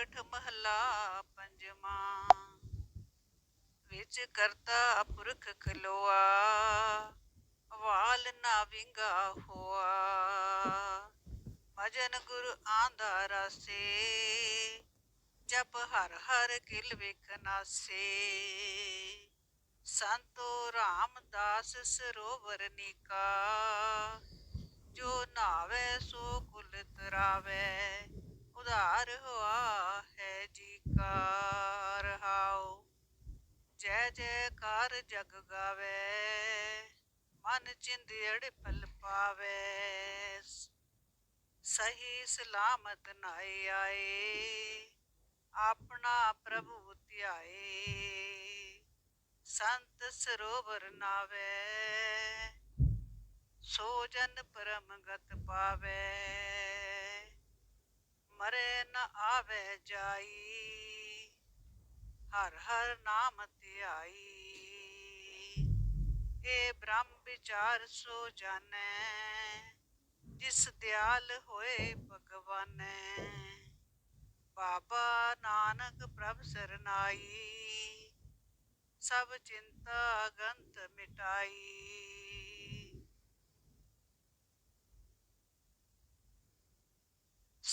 ਸੋਰਠ ਮਹੱਲਾ ਪੰਜਵਾਂ। ਵਿੱਚ ਕਰਤਾ ਪੁਰਖ ਖਲੋਆ, ਵਾਲ ਨਾ ਵਿੰਗਾ ਹੋਆ। ਭਜਨ ਗੁਰ ਆਂਦਾ ਰਾਸੇ, ਜਪ ਹਰ ਹਰ ਕਿਲ ਵੇਖਨਾਸੇ ਸੰਤੋ ਰਾਮਦਾਸ ਸਰੋਵਰ ਨਿਕਾ, ਜੋ ਨਾਵੇ ਸੋ ਕੁਲ ਤਰਾਵੇ। ਉਧਾਰ ਹੋਆ ਹੈ ਜੀ ਕਾਰ ਰਹਾਉ ਜੈ ਜੈਕਾਰ ਜਗ ਗਾਵੇ, ਮਨ ਚਿੰਦੜ ਪਲ ਪਾਵੇ। ਸਹੀ ਸਲਾਮਤ ਨਾਏ ਆਏ, ਆਪਣਾ ਪ੍ਰਭੂ ਧਿਆਏ। ਸੰਤ ਸਰੋਵਰ ਨਾਵੇ, ਸੋ ਜਨ ਪਰਮ ਗਤ ਪਾਵੇ। ਮਰੇ ਨ ਆਵੇ ਜਾਈ। ਹਰ ਹਰ ਨਾਮ ਧਿਆਈ। ਏ ਬ੍ਰਹਮ ਵਿਚਾਰ ਸੋ ਜਾਣੈ, ਜਿਸ ਦਿਆਲ ਹੋਏ ਭਗਵਾਨੈ। ਬਾਬਾ ਨਾਨਕ ਪ੍ਰਭ ਸਰਨਾਈ, ਸਭ ਚਿੰਤਾ ਗੰਤ ਮਿਟਾਈ।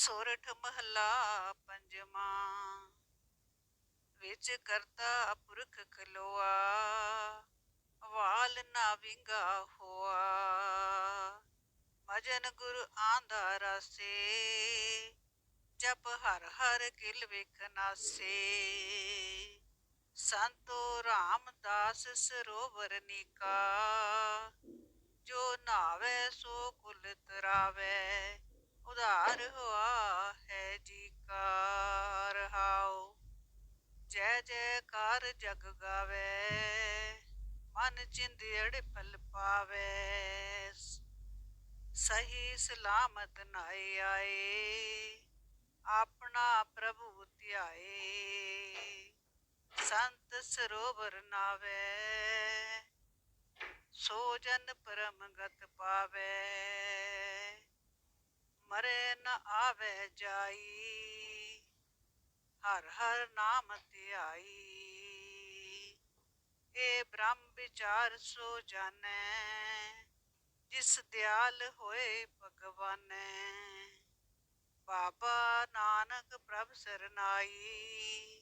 ਸੋਰਠ ਮਹੱਲਾ ਪੰਜਵਾਂ। ਵਿੱਚ ਕਰਤਾ ਪੁਰਖ ਖਲੋਆ, ਵਾਲ ਨਾ ਵਿੰਗਾ ਹੋਆ। ਭਜਨ ਗੁਰ ਆਂਦਾ ਰਾਸੇ, ਜਪ ਹਰ ਹਰ ਕਿਲ ਵੇਖਨਾਸੇ ਸੰਤੋ ਰਾਮਦਾਸ ਸਰੋਵਰ ਨਿਕਾ, ਜੋ ਨਾਵੇ ਸੋ ਕੁਲ ਤਰਾਵੇ। ਉਧਾਰ ਹੋਆ ਹੈ ਜੀ ਕਾਰ ਰਹਾਉ ਜੈ ਜੈਕਾਰ ਜਗ ਗਾਵੇ, ਮਨ ਚਿੰਦੜ ਪਲ ਪਾਵੇ। ਸਹੀ ਸਲਾਮਤ ਨਾਏ ਆਏ, ਆਪਣਾ ਪ੍ਰਭੂ ਧਿਆਏ। ਸੰਤ ਸਰੋਵਰ ਨਾਵੇ, ਸੋ ਜਨ ਪਰਮ ਗਤ ਪਾਵੇ। ਮਰੇ ਨ ਆਵੇ ਜਾਈ। ਹਰ ਹਰ ਨਾਮ ਧਿਆਈ। ਏ ਬ੍ਰਹਮ ਵਿਚਾਰ ਸੋ ਜਾਣੈ, ਜਿਸ ਦਿਆਲ ਹੋਏ ਭਗਵਾਨੈ। ਬਾਬਾ ਨਾਨਕ ਪ੍ਰਭ ਸਰਨਾਈ,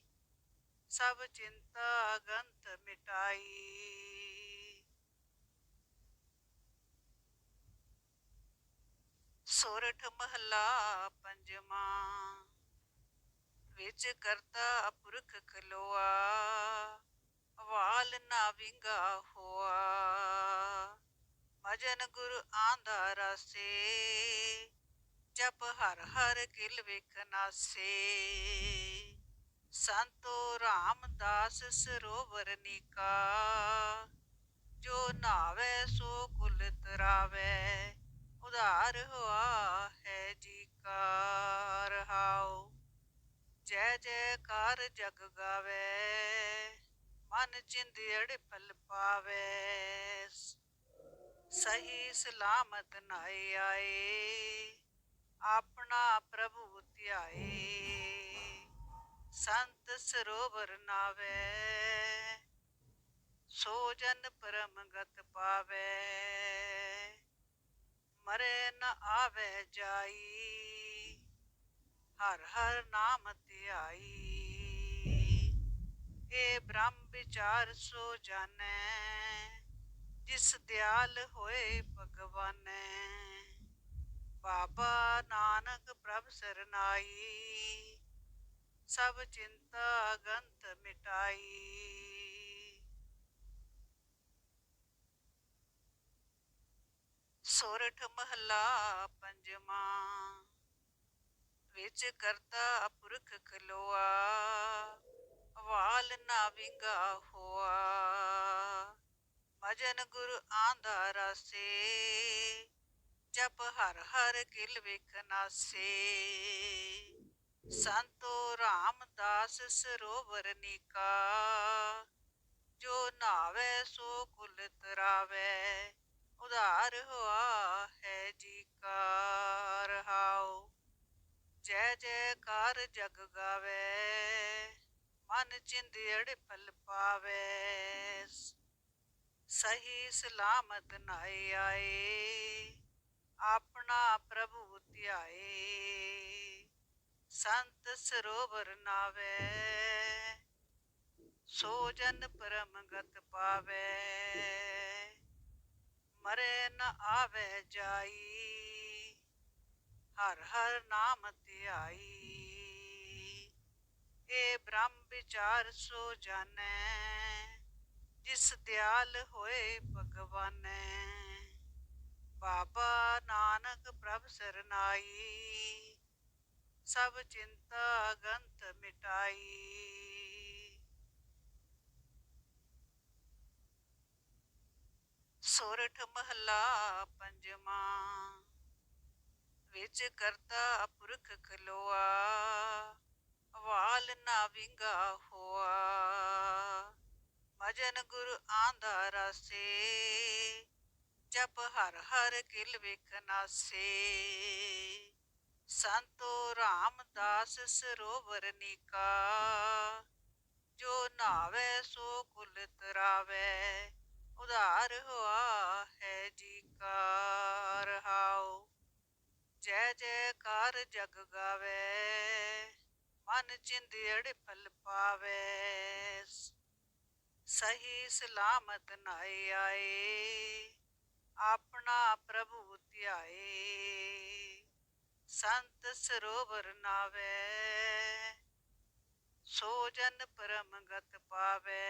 ਸਭ ਚਿੰਤਾ ਗੰਤ ਮਿਟਾਈ। ਸੋਰਠ ਮਹੱਲਾ ਪੰਜਵਾਂ। ਵਿੱਚ ਕਰਤਾ ਪੁਰਖ ਖਲੋਆ ਵਾਲ ਨਾ ਵਿੰਗਾ ਹੋਆ। ਭਜਨ ਗੁਰ ਆਂਦਾ ਰਾਸੇ, ਜਪ ਹਰ ਹਰ ਕਿਲ ਵੇਖਨਾਸੇ ਸੰਤੋ ਰਾਮਦਾਸ ਸਰੋਵਰ ਨਿਕਾ, ਜੋ ਨਾਵੇ ਸੋ ਕੁਲ ਤਰਾਵੇ। ਉਧਾਰ ਹੋਆ ਹੈ ਜੀ ਕਾਰ ਰਹਾਉ ਜੈ ਜੈਕਾਰ ਜਗ ਗਾਵੇ ਮਨ ਚਿੰਦੜ ਪਲ ਪਾਵੇ ਸਹੀ ਸਲਾਮਤ ਨਾਏ ਆਏ ਆਪਣਾ ਪ੍ਰਭੂ ਧਿਆਏ ਸੰਤ ਸਰੋਵਰ ਨਾਵੇ ਸੋ ਜਨ ਪਰਮ ਜੈ ਜੈਕਾਰ ਜਗ ਗਾਵੇ, ਮਨ ਚਿੰਦੜ ਫਲ ਪਾਵੇ। ਸਹੀ ਸਲਾਮਤ ਨਾਏ ਆਏ, ਆਪਣਾ ਪ੍ਰਭੂ ਧਿਆਏ। ਸੰਤ ਸਰੋਵਰ ਨਾਵੇ, ਸੋ ਜਨ ਪਰਮ ਗਤ ਪਾਵੇ। ਮਰੇ ਨਾ ਆਵੇ ਜਾਈ। ਹਰ ਹਰ ਨਾਮ ਧਿਆਈ। ਏ ਬ੍ਰਹਮ ਵਿਚਾਰ ਸੋ ਜਾਣੈ, ਜਿਸ ਦਿਆਲ ਹੋਏ ਭਗਵਾਨੈ। ਬਾਬਾ ਨਾਨਕ ਪ੍ਰਭ ਸਰਨਾਈ, ਸਭ ਚਿੰਤਾ ਗੰਤ ਮਿਟਾਈ। ਸੋਰਠ ਮਹਲਾ ਪੰਜਵਾਂ। ਵਿੱਚ ਕਰਤਾ ਪੁਰਖ ਖਲੋਆ ਵਾਲ ਨਾ ਵਿੰਗਾ ਹੋਆ। ਭਜਨ ਗੁਰ ਆਂਦਾ ਰਸੇ, ਜਪ ਹਰ ਹਰ ਕਿਲ ਵੇਖਨਾਸੇ ਸੰਤੋ ਰਾਮਦਾਸ ਸਰੋਵਰ ਨਿਕਾ, ਜੋ ਨਾਵੇ ਸੋ ਕੁਲ ਤਰਾਵੇ। ਉਧਾਰ ਹੋਆ ਹੈ ਜੀ ਕਾਰ ਰਹਾਉ ਜੈ ਜੈਕਾਰ ਜਗ ਗਾਵੇ, ਮਨ ਚਿੰਦੜ ਪਲ ਪਾਵੇ। ਸਹੀ ਸਲਾਮਤ ਨਾਏ ਆਏ, ਆਪਣਾ ਪ੍ਰਭੂ ਧਿਆਏ। ਸੰਤ ਸਰੋਵਰ ਨਾਵੇ, ਸੋ ਜਨ ਪਰਮ ਗਤ ਪਾਵੇ। ਮਰੇ ਨ ਆਵੇ ਜਾਈ। ਹਰ ਹਰ ਨਾਮ ਧਿਆਈ। ਏ ਬ੍ਰਹਮ ਵਿਚਾਰ ਸੋ ਜਾਣੈ, ਜਿਸ ਦਿਆਲ ਹੋਏ ਭਗਵਾਨੈ। ਬਾਬਾ ਨਾਨਕ ਪ੍ਰਭ ਸਰਨਾਈ, ਸਭ ਚਿੰਤਾ ਗੰਤ ਮਿਟਾਈ। ਸੋਰਠ ਮਹਲਾ ਪੰਜਵਾਂ। ਵਿੱਚ ਕਰਤਾ ਪੁਰਖ ਖਲੋਆ, ਵਾਲ ਨਾ ਵਿੰਗਾ ਹੋਆ। ਭਜਨ ਗੁਰ ਆਂਦਾ ਰਸੇ, ਜਪ ਹਰ ਹਰ ਕਿਲ ਵੇਖਨਾਸੇ ਸੰਤੋ ਰਾਮਦਾਸ ਸਰੋਵਰ ਨਿਕਾ, ਜੋ ਨਾਵੇ ਸੋ ਕੁਲ ਤਰਾਵੇ। ਉਧਾਰ ਹੋਆ ਹੈ ਜੀ ਕਾਰ ਰਹਾਉ ਜੈ ਜੈਕਾਰ ਜਗ ਗਾਵੇ, ਮਨ ਚਿੰਦੜ ਫਲ ਪਾਵੇ। ਸਹੀ ਸਲਾਮਤ ਨਾਏ ਆਏ, ਆਪਣਾ ਪ੍ਰਭੂ ਧਿਆਏ। ਸੰਤ ਸਰੋਵਰ ਨਾਵੇ, ਸੋ ਜਨ ਪਰਮ ਗਤ ਪਾਵੇ।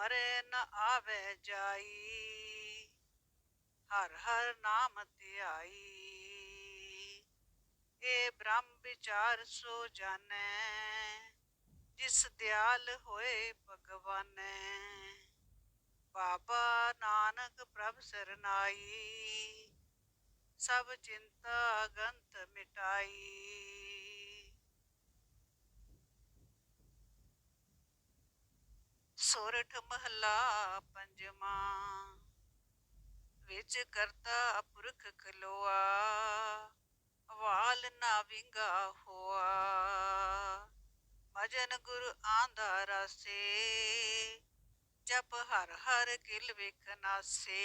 ਮਰੇ ਨ ਆਵੇ ਜਾਈ ਹਰ ਹਰ ਨਾਮ ਧਿਆਈ। 'ਏ ਬ੍ਰਹਮ ਵਿਚਾਰ ਸੋ ਜਾਣੈ, ਜਿਸ ਦਿਆਲ ਹੋਏ ਭਗਵਾਨੈ। ਬਾਬਾ ਨਾਨਕ ਪ੍ਰਭ ਸਰਨਾਈ, ਸਭ ਚਿੰਤਾ ਗੰਤ ਮਿਟਾਈ। ਸੋਰਠ ਮਹਲਾ ਪੰਜਵਾਂ। ਵਿੱਚ ਕਰਤਾ ਪੁਰਖ ਖਲੋਆ, ਵਾਲ ਨਾ ਵਿੰਗਾ ਹੋਆ। ਭਜਨ ਗੁਰ ਆਂਦਾ ਰਸੇ, ਜਪ ਹਰ ਹਰ ਕਿਲ ਵੇਖਨਾਸੇ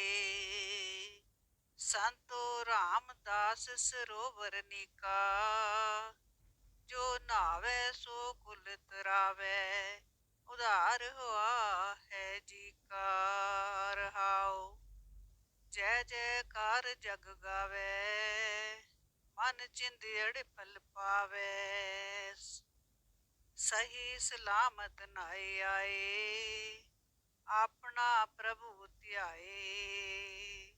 ਸੰਤੋ ਰਾਮਦਾਸ ਸਰੋਵਰ ਨਿਕਾ, ਜੋ ਨਾਵੇ ਸੋ ਕੁਲ ਤਰਾਵੇ। ਉਧਾਰ ਹੋਆ ਹੈ ਜੀ ਕਾਰ ਰਹਾਉ ਜੈ ਜੈਕਾਰ ਜਗ ਗਾਵੇ, ਮਨ ਚਿੰਦੜ ਫਲ ਪਾਵੇ। ਸਹੀ ਸਲਾਮਤ ਨਾਏ ਆਏ, ਆਪਣਾ ਪ੍ਰਭੂ ਧਿਆਏ।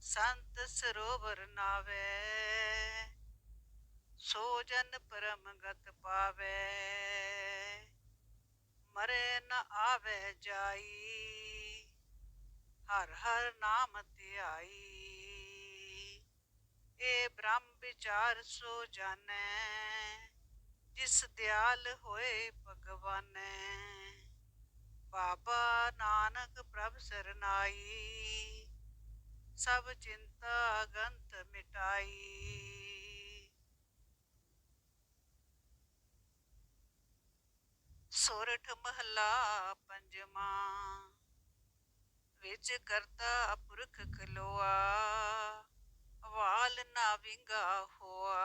ਸੰਤ ਸਰੋਵਰ ਨਾਵੇ, ਸੋ ਜਨ ਪਰਮ ਗਤ ਪਾਵੇ। ਮਰੇ ਨ ਆਵੇ ਜਾਈ। ਹਰ ਹਰ ਨਾਮ ਧਿਆਈ। ਏ ਬ੍ਰਹਮ ਵਿਚਾਰ ਸੋ ਜਾਣੈ, ਜਿਸ ਦਿਆਲ ਹੋਏ ਭਗਵਾਨੈ। ਬਾਬਾ ਨਾਨਕ ਪ੍ਰਭ ਸਰਨਾਈ, ਸਭ ਚਿੰਤਾ ਗੰਤ ਮਿਟਾਈ। ਸੋਰਠ ਮਹਲਾ ਪੰਜਵਾਂ। ਵਿੱਚ ਕਰਤਾ ਪੁਰਖ ਖਲੋਆ, ਵਾਲ ਨਾ ਵਿੰਗਾ ਹੋਆ।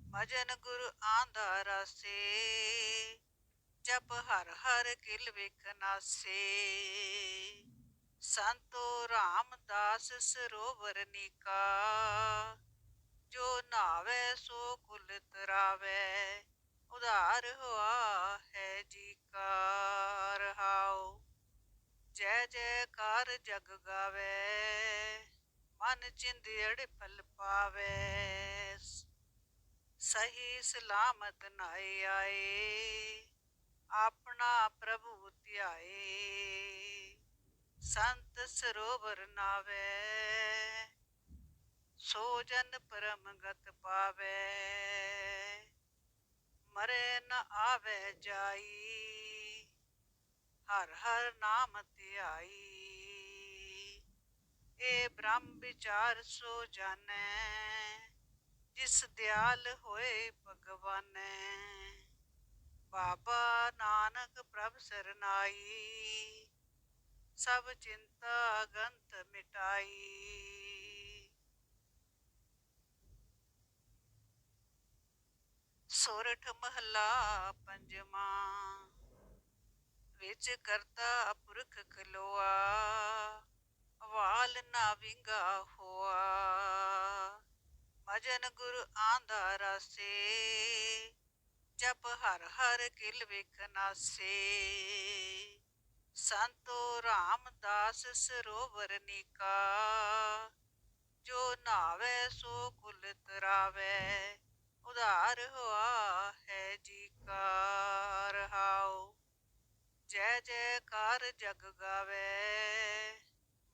ਭਜਨ ਗੁਰ ਆਂਦਾ ਰਸੇ, ਜਪ ਹਰ ਹਰ ਕਿਲ ਵੇਖਨਾਸੇ ਸੰਤੋ ਰਾਮਦਾਸ ਸਰੋਵਰ ਨਿਕਾ, ਜੋ ਨਾਵੇ ਸੋ ਕੁਲ ਤਰਾਵੇ। ਉਧਾਰ ਹੋਆ ਹੈ ਜੀ ਕਾ ਰਹਾਉ ਜੈ ਜੈਕਾਰ ਜਗ ਗਾਵੇ, ਮਨ ਚਿੰਦੜ ਫਲ ਪਾਵੇ। ਸਹੀ ਸਲਾਮਤ ਨਾਏ ਆਏ, ਆਪਣਾ ਪ੍ਰਭੂ ਧਿਆਏ। ਸੰਤ ਸਰੋਵਰ ਨਾਵੇ, ਸੋ ਜਨ ਪਰਮ ਗਤ ਪਾਵੇ। ਮਰੇ ਨ ਆਵੇ ਜਾਈ। ਹਰ ਹਰ ਨਾਮ ਧਿਆਈ। ਏ ਬ੍ਰਹਮ ਵਿਚਾਰ ਸੋ ਜਾਣੈ, ਜਿਸ ਦਿਆਲ ਹੋਏ ਭਗਵਾਨੈ। ਬਾਬਾ ਨਾਨਕ ਪ੍ਰਭ ਸਰਨਾਈ, ਸਭ ਚਿੰਤਾ ਗੰਤ ਮਿਟਾਈ। ਸੋਰਠ ਮਹਲਾ ਪੰਜਵਾਂ। ਵਿੱਚ ਕਰਤਾ ਪੁਰਖ ਖਲੋਆ, ਵਾਲ ਨਾ ਵਿੰਗਾ ਹੋਆ। ਭਜਨ ਗੁਰ ਆਂਦਾ ਰਾਸੇ, ਜਪ ਹਰ ਹਰ ਕਿਲ ਵੇਖਨਾਸੇ ਸੰਤੋ ਰਾਮਦਾਸ ਸਰੋਵਰ ਨਿਕਾ, ਜੋ ਨਾਵੇ ਸੋ ਕੁਲ ਤਰਾਵੇ। ਉਧਾਰ ਹੋਆ ਹੈ ਜੀ ਕਾਰ ਰਹਾਉ ਜੈ ਜੈਕਾਰ ਜਗ ਗਾਵੇ,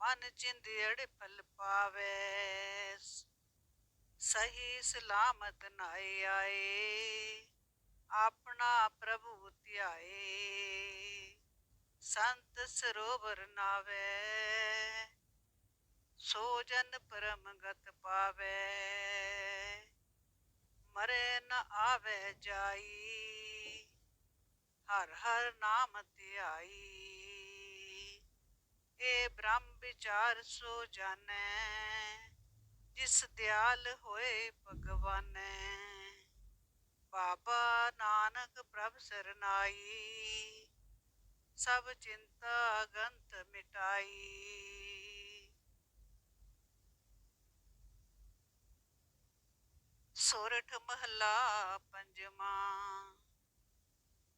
ਮਨ ਚਿੰਦੜ ਫਲ ਪਾਵੇ। ਸਹੀ ਸਲਾਮਤ ਨਾਏ ਆਏ, ਆਪਣਾ ਪ੍ਰਭੂ ਧਿਆਏ। ਸੰਤ ਸਰੋਵਰ ਨਾਵੇ, ਸੋ ਜਨ ਪਰਮ ਗਤ ਪਾਵੇ। ਮਰੇ ਨ ਆਵੇ ਜਾਈ। ਹਰ ਹਰ ਨਾਮ ਧਿਆਈ। ਏ ਬ੍ਰਹਮ ਵਿਚਾਰ ਸੋ ਜਾਣੈ, ਜਿਸ ਦਿਆਲ ਹੋਏ ਭਗਵਾਨੈ। ਬਾਬਾ ਨਾਨਕ ਪ੍ਰਭ ਸਰਨਾਈ, ਸਭ ਚਿੰਤਾ ਗੰਤ ਮਿਟਾਈ। ਸੋਰਠ ਮਹਲਾ ਪੰਜਵਾਂ।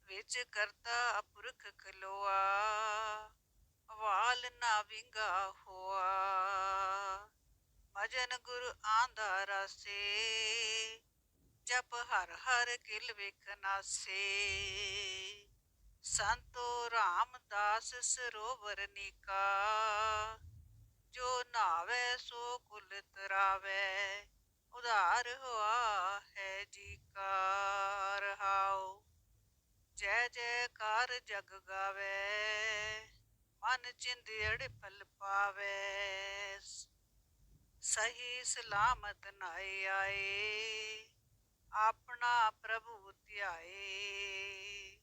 ਵਿੱਚ ਕਰਤਾ ਪੁਰਖ ਖਲੋਆ, ਵਾਲ ਨਾ ਵਿੰਗਾ ਹੋਆ। ਭਜਨ ਗੁਰ ਆਂਦਾ ਰਾਸੇ, ਜਪ ਹਰ ਹਰ ਕਿਲ ਵੇਖਨਾਸੇ ਸੰਤੋ ਰਾਮਦਾਸ ਸਰੋਵਰ ਨਿਕਾ, ਜੋ ਨਾਵੇ ਸੋ ਕੁਲ ਤਰਾਵੇ। ਉਧਾਰ ਹੋਆ ਹੈ ਜੀ ਕਾਰ ਰਹਾਉ ਜੈ ਜੈਕਾਰ ਜਗ ਗਾਵੇ, ਮਨ ਚਿੰਦੜ ਫਲ ਪਾਵੇ। ਸਹੀ ਸਲਾਮਤ ਨਾਏ ਆਏ, ਆਪਣਾ ਪ੍ਰਭੂ ਧਿਆਏ।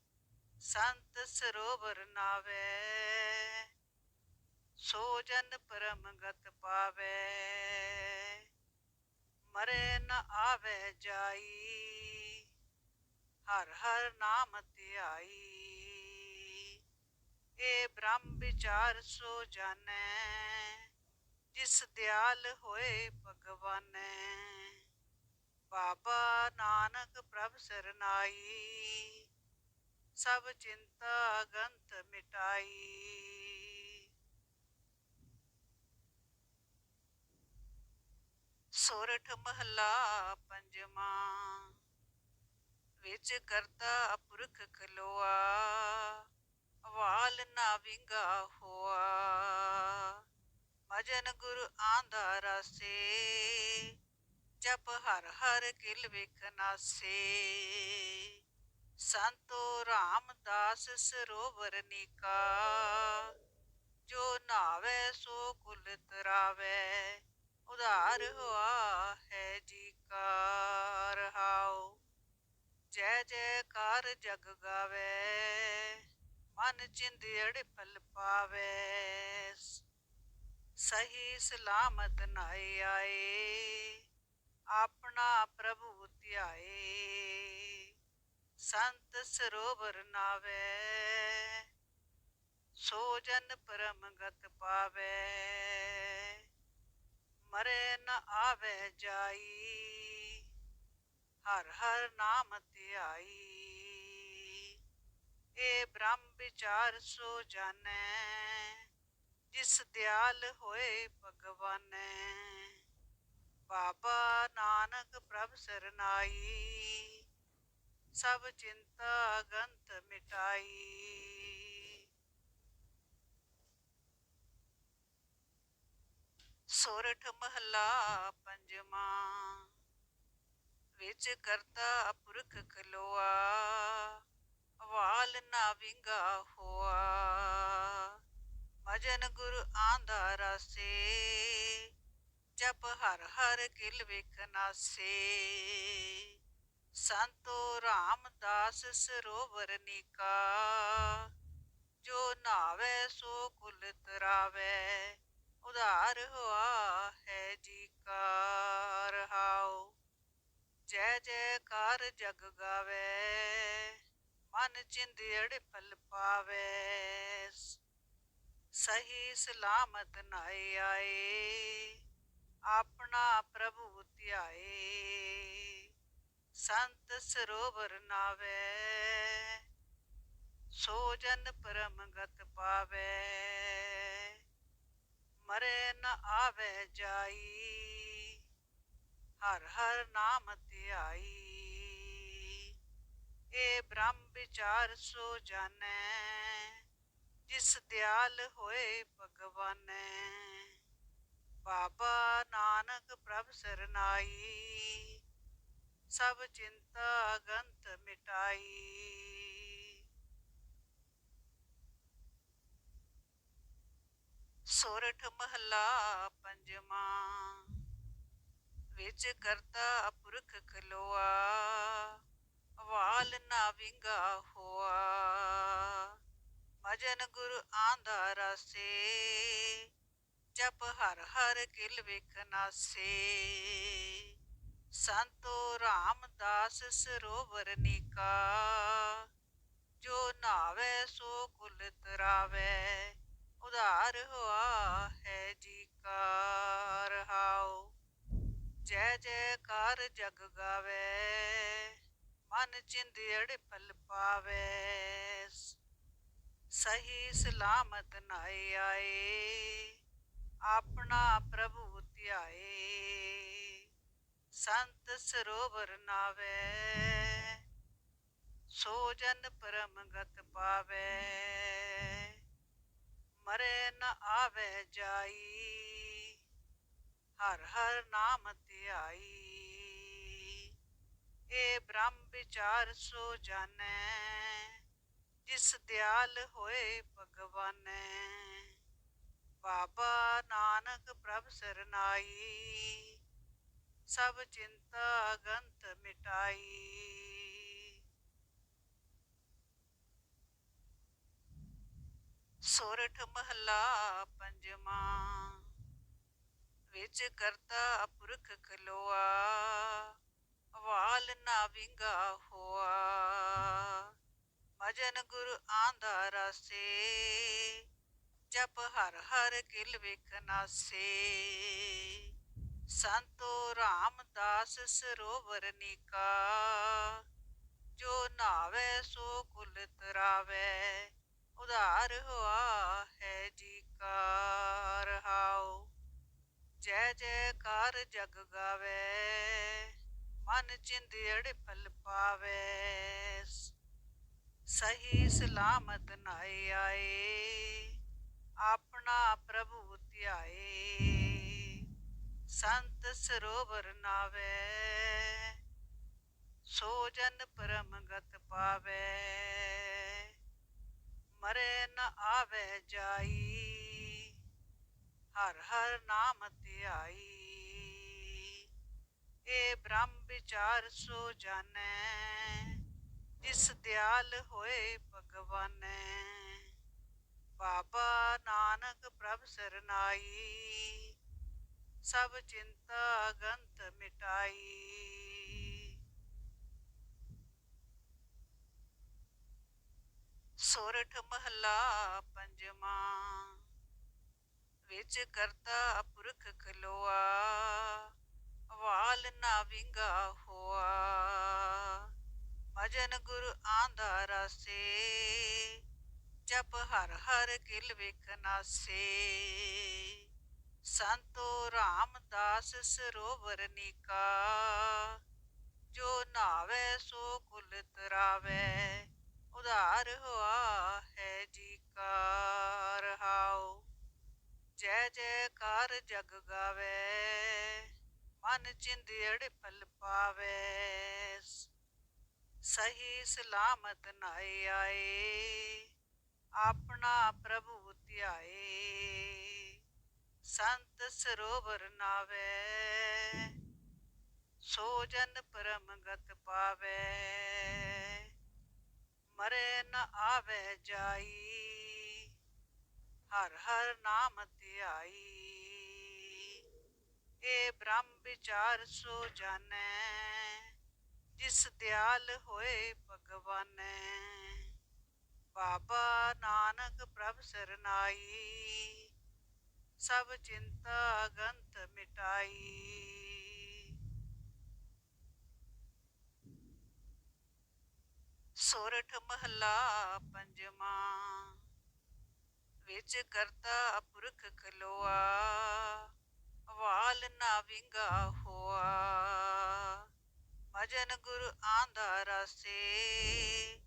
ਸੰਤ ਸਰੋਵਰ ਨਾਵੇ, ਸੋ ਜਨ ਪਰਮ ਗਤ ਪਾਵੇ। ਮਰੇ ਨ ਆਵੇ ਜਾਈ। ਹਰ ਹਰ ਨਾਮ ਧਿਆਈ। ਏ ਬ੍ਰਹਮ ਵਿਚਾਰ ਸੋ ਜਾਣੈ, ਜਿਸ ਦਿਆਲ ਹੋਏ ਭਗਵਾਨੈ। ਬਾਬਾ ਨਾਨਕ ਪ੍ਰਭ ਸਰਨਾਈ, ਸਭ ਚਿੰਤਾ ਗੰਤ ਮਿਟਾਈ। ਸੋਰਠ ਮਹਲਾ ਪੰਜਵਾਂ। ਵਿੱਚ ਕਰਤਾ ਪੁਰਖ ਖਲੋਆ ਵਾਲ ਨਾ ਵਿੰਗਾ ਹੋਆ। ਭਜਨ ਗੁਰ ਆਂਦਾ ਰਾਸੇ, ਜਪ ਹਰ ਹਰ ਕਿਲ ਵੇਖਨਾਸੇ ਸੰਤੋ ਰਾਮਦਾਸ ਸਰੋਵਰ ਨਿਕਾ, ਜੋ ਨਾਵੇ ਸੋ ਕੁਲ ਤਰਾਵੇ। ਉਧਾਰ ਹੋਆ ਹੈ ਜੀ ਕਾਰ ਰਹਾਉ ਜੈ ਜੈਕਾਰ ਜਗ ਗਾਵੇ, ਮਨ ਚਿੰਦੜ ਫਲ ਪਾਵੇ। ਸਹੀ ਸਲਾਮਤ ਨਾਏ ਆਏ, ਆਪਣਾ ਪ੍ਰਭੂ ਧਿਆਏ। ਸੰਤ ਸਰੋਵਰ ਨਾਵੇ, ਸੋ ਜਨ ਪਰਮ ਗਤ ਪਾਵੇ। ਮਰੇ ਨ ਆਵੇ ਜਾਈ। ਹਰ ਹਰ ਨਾਮ ਧਿਆਈ। ਏ ਬ੍ਰਹਮ ਵਿਚਾਰ ਸੋ ਜਾਣੈ, ਜਿਸ ਦਿਆਲ ਹੋਏ ਭਗਵਾਨੈ। ਬਾਬਾ ਨਾਨਕ ਪ੍ਰਭ ਸਰਨਾਈ, ਸਭ ਚਿੰਤਾ ਗੰਤ ਮਿਟਾਈ। ਸੋਰਠ ਮਹਲਾ ਪੰਜਵਾਂ। ਵਿੱਚ ਕਰਤਾ ਪੁਰਖ ਖਲੋਆ ਵਾਲ ਨਾ ਵਿੰਗਾ ਹੋਆ। ਭਜਨ ਗੁਰ ਆਂਦਾ ਰਾਸੇ, ਜਪ ਹਰ ਹਰ ਕਿਲ ਵੇਖਨਾਸੇ ਸੰਤੋ ਰਾਮਦਾਸ ਸਰੋਵਰ ਨਿਕਾ, ਜੋ ਨਾਵੇ ਸੋ ਕੁਲ ਤਰਾਵੇ। ਉਧਾਰ ਹੋਆ ਹੈ ਜੀ ਕਾ ਰਹਾਉ ਜੈ ਜੈਕਾਰ ਜਗ ਗਾਵੇ, ਮਨ ਚਿੰਦੜ ਫਲ ਪਾਵੇ। ਸਹੀ ਸਲਾਮਤ ਨਾਏ ਆਏ, ਆਪਣਾ ਪ੍ਰਭੂ ਧਿਆਏ। ਸੰਤ ਸਰੋਵਰ ਨਾਵੇ, ਸੋ ਜਨ ਪਰਮ ਗਤ ਪਾਵੇ। ਮਰੇ ਨਾ ਆਵੇ ਜਾਈ। ਹਰ ਹਰ ਨਾਮ ਧਿਆਈ। ਏ ਬ੍ਰਹਮ ਵਿਚਾਰ ਸੋ ਜਾਣੈ, ਜਿਸ ਦਿਆਲ ਹੋਏ ਭਗਵਾਨੈ। ਬਾਬਾ ਨਾਨਕ ਪ੍ਰਭ ਸਰਨਾਈ, ਸਭ ਚਿੰਤਾ ਗੰਤ ਮਿਟਾਈ। ਸੋਰਠ ਮਹਲਾ ਪੰਜਵਾਂ। ਵਿੱਚ ਕਰਤਾ ਪੁਰਖ ਖਲੋਆ, ਵਾਲ ਨਾ ਵਿੰਗਾ ਹੋਆ। ਭਜਨ ਗੁਰ ਆਂਧਾ ਰਸੇ, ਜਪ ਹਰ ਹਰ ਕਿਲ ਵੇਖਨਾਸੇ ਸੰਤੋ ਰਾਮਦਾਸ ਸਰੋਵਰ ਨਿਕਾ, ਜੋ ਨਾਵੇ ਸੋ ਕੁਲ ਤਰਾਵੇ। ਉਧਾਰ ਹੋਆ ਹੈ ਜੀ ਕਾਰ ਰਹਾਉ ਜੈ ਜੈਕਾਰ ਜਗ ਗਾਵੇ, ਮਨ ਚਿੰਦੜ ਪਲ ਪਾਵੇ। ਸਹੀ ਸਲਾਮਤ ਨਾਏ ਆਏ, ਆਪਣਾ ਪ੍ਰਭੂ ਧਿਆਏ। ਸੰਤ ਸਰੋਵਰ ਨਾਵੇ, ਸੋ ਜਨ ਪਰਮ ਗਤ ਪਾਵੇ। ਮਰੇ ਨ ਆਵੇ ਜਾਈ। ਹਰ ਹਰ ਨਾਮ ਧਿਆਈ। ਏ ਬ੍ਰਹਮ ਵਿਚਾਰ ਸੋ ਜਾਣੈ, ਜਿਸ ਦਿਆਲ ਹੋਏ ਭਗਵਾਨੈ। ਬਾਬਾ ਨਾਨਕ ਪ੍ਰਭ ਸਰਨਾਈ, ਸਭ ਚਿੰਤਾ ਗੰਤ ਮਿਟਾਈ। ਸੋਰਠ ਮਹਲਾ ਪੰਜਵਾਂ। ਵਿੱਚ ਕਰਤਾ ਪੁਰਖ ਖਲੋਆ ਵਾਲ ਨਾ ਵਿੰਗਾ ਹੋਆ। ਭਜਨ ਗੁਰ ਆਂਧਾ ਰਸੇ, ਜਪ ਹਰ ਹਰ ਕਿਲ ਵੇਖਨਾਸੇ ਸੰਤੋ ਰਾਮਦਾਸ ਸਰੋਵਰ ਨਿਕਾ, ਜੋ ਨਾਵੇ ਸੋ ਕੁਲ ਤਰਾਵੇ। ਉਧਾਰ ਹੋਆ ਹੈ ਜੀ ਕਾਰ ਰਹਾਉ ਜੈ ਜੈਕਾਰ ਜਗ ਗਾਵੇ, ਮਨ ਚਿੰਦੜ ਫਲ ਪਾਵੇ। ਸਹੀ ਸਲਾਮਤ ਨਾਏ ਆਏ, ਆਪਣਾ ਪ੍ਰਭੂ ਧਿਆਏ। ਸੰਤ ਸਰੋਵਰ ਨਾਵੇ, ਸੋ ਜਨ ਪਰਮ ਗਤ ਪਾਵੇ। ਮਰੇ ਨ ਆਵੇ ਜਾਈ। ਹਰ ਹਰ ਨਾਮ ਧਿਆਈ। ਏ ਬ੍ਰਹਮ ਵਿਚਾਰ ਸੋ ਜਾਣੈ। ਜਿਸ ਦਿਆਲ ਹੋਏ ਭਗਵਾਨੈ। ਬਾਬਾ ਨਾਨਕ ਪ੍ਰਭ ਸਰਨਾਈ। ਸਭ ਚਿੰਤਾ ਗੰਤ ਮਿਟਾਈ। ਸੋਰਠ ਮਹਲਾ ਪੰਜਵਾਂ। ਵਿੱਚ ਕਰਤਾ ਪੁਰਖ ਖਲੋਆ, ਵਾਲ ਨਾ ਵਿੰਗਾ ਹੋਆ। ਭਜਨ ਗੁਰ ਆਂਧਾ ਰਸੇ, ਜਪ ਹਰ ਹਰ ਕਿਲ ਵੇਖਨਾਸੇ ਸੰਤੋ ਰਾਮਦਾਸ ਸਰੋਵਰ ਨਿਕਾ, ਜੋ ਨਾਵੇ ਸੋ ਕੁਲ ਤਰਾਵੇ। ਉਧਾਰ ਹੋਆ ਹੈ ਜੀ ਕਾ ਰਹਾਉ ਜੈ ਜੈਕਾਰ ਜਗ ਗਾਵੇ, ਮਨ ਚਿੰਦੜ ਫਲ ਪਾਵੇ। ਸਹੀ ਸਲਾਮਤ ਨਾਏ ਆਏ, ਆਪਣਾ ਪ੍ਰਭੂ ਧਿਆਏ। ਸੰਤ ਸਰੋਵਰ ਨਾਵੇ, ਸੋ ਜਨ ਪਰਮ ਗਤ ਪਾਵੇ ਮਰੇ ਨ ਆਵੇ ਜਾਈ, ਹਰ ਹਰ ਨਾਮ ਧਿਆਈ। ਏ ਬ੍ਰਹਮ ਵਿਚਾਰ ਸੋ ਜਾਣੈ, ਜਿਸ ਦਿਆਲ ਹੋਏ ਭਗਵਾਨੈ। ਬਾਬਾ ਨਾਨਕ ਪ੍ਰਭ ਸਰਨਾਈ, ਸਭ ਚਿੰਤਾ ਗੰਤ ਮਿਟਾਈ। ਸੋਰਠ ਮਹਲਾ ਪੰਜਵਾਂ। ਵਿੱਚ ਕਰਤਾ ਪੁਰਖ ਖਲੋਆ, ਵਾਲ ਨਾ ਵਿੰਗਾ ਹੋਆ। ਭਜਨ ਗੁਰ ਆਂਦਾ ਰਸੇ,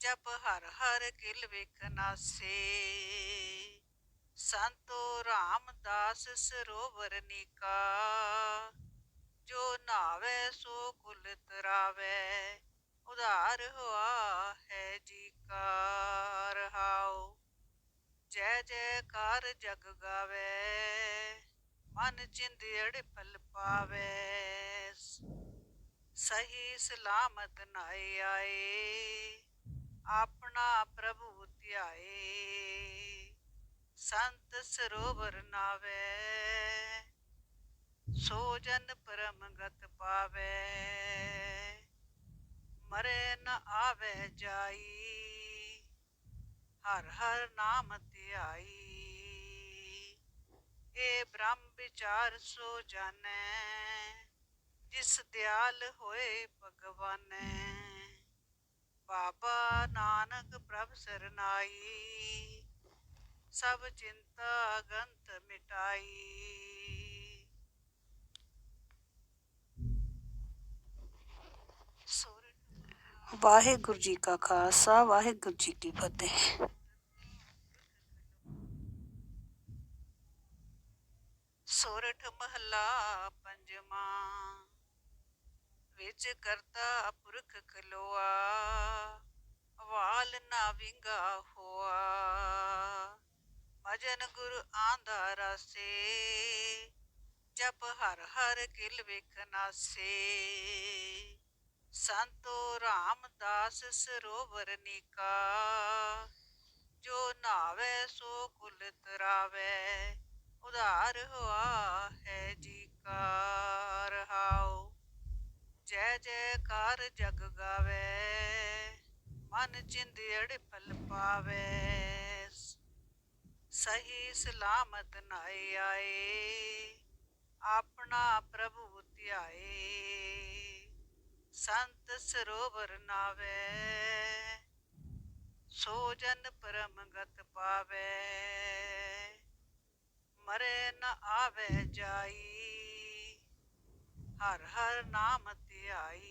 ਜਪ ਹਰ ਹਰ ਕਿਲ ਵੇਖਨਾਸੇ ਸੰਤੋ ਰਾਮਦਾਸ ਸਰੋਵਰ ਨਿਕਾ, ਜੋ ਨਾਵੇ ਸੋ ਕੁਲ ਤਰਾਵੇ। ਉਧਾਰ ਹੋਆ ਹੈ ਜੀ ਕਾਰ ਰਹਾਉ ਜੈ ਜੈਕਾਰ ਜਗ ਗਾਵੇ, ਮਨ ਚਿੰਦੜ ਪਲ ਪਾਵੇ। ਸਹੀ ਸਲਾਮਤ ਨਾਏ ਆਏ, ਆਪਣਾ ਪ੍ਰਭੂ ਧਿਆਏ। ਸੰਤ ਸਰੋਵਰ ਨਾਵੇ, ਸੋ ਜਨ ਪਰਮ ਗਤ ਪਾਵੇ। ਮਰੇ ਨ ਆਵੇ ਜਾਈ, ਹਰ ਹਰ ਨਾਮ ਧਿਆਈ। ਏ ਬ੍ਰਹਮ ਵਿਚਾਰ ਸੋ ਜਾਣੈ, ਜਿਸ ਦਿਆਲ ਹੋਏ ਭਗਵਾਨੈ। ਬਾਬਾ ਨਾਨਕ ਪ੍ਰਭ ਸਰਨਾਈ, ਸਭ ਚਿੰਤਾ ਗੰਤ ਮਿਟਾਈ ਸੋਰਠ ਵਾਹਿਗੁਰੂ ਜੀ ਕਾ ਖਾਲਸਾ, ਵਾਹਿਗੁਰੂ ਜੀ ਕੀ ਫਤਿਹ। ਸੋਰਠ ਮਹਲਾ ਪੰਜਵਾਂ, ਵਿੱਚ ਕਰਤਾ ਪੁਰਖ ਖਲੋਆ, ਵਾਲ ਨਾ ਵਿੰਗਾ ਹੋਆ। ਭਜਨ ਗੁਰ ਆਂਦਾ ਰਸੇ, ਜਪ ਹਰ ਹਰ ਕਿਲ ਵੇਖਨਾਸੇ ਸੰਤੋ ਰਾਮਦਾਸ ਸਰੋਵਰ ਨਿਕਾ, ਜੋ ਨਾਵੇ ਸੋ ਕੁਲ ਤਰਾਵੇ, ਉਧਾਰ ਹੋਆ ਹੈ ਜੀ ਕਾ ਰਹਾਉ ਜੈ ਜੈਕਾਰ ਜਗ ਗਾਵੇ, ਮਨ ਚਿੰਦੜ ਫਲ ਪਾਵੇ। ਸਹੀ ਸਲਾਮਤ ਨਾਏ ਆਏ, ਆਪਣਾ ਪ੍ਰਭੂ ਧਿਆਏ। ਸੰਤ ਸਰੋਵਰ ਨਾਵੇ, ਸੋ ਜਨ ਪਰਮ ਪਾਵੇ। ਮਰੇ ਨ ਆਵੇ ਜਾਈ, ਹਰ ਹਰ ਨਾਮ ਧਿਆਈ।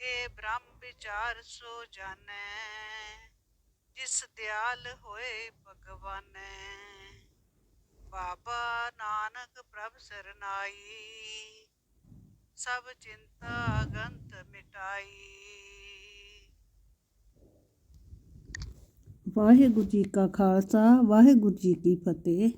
ਏ ਬ੍ਰਹਮ ਵਿਚਾਰ ਸੋ ਜਾਣੈ, ਜਿਸ ਦਿਆਲ ਹੋਏ ਭਗਵਾਨੈ। ਬਾਬਾ ਨਾਨਕ ਪ੍ਰਭ ਸਰਨਾਈ ਸਭ ਚਿੰਤਾ ਗੰਤ ਮਿਟਾਈ। ਵਾਹਿਗੁਰੂ ਜੀ ਕਾ ਖਾਲਸਾ ਵਾਹਿਗੁਰੂ ਜੀ ਕੀ ਫਤਿਹ।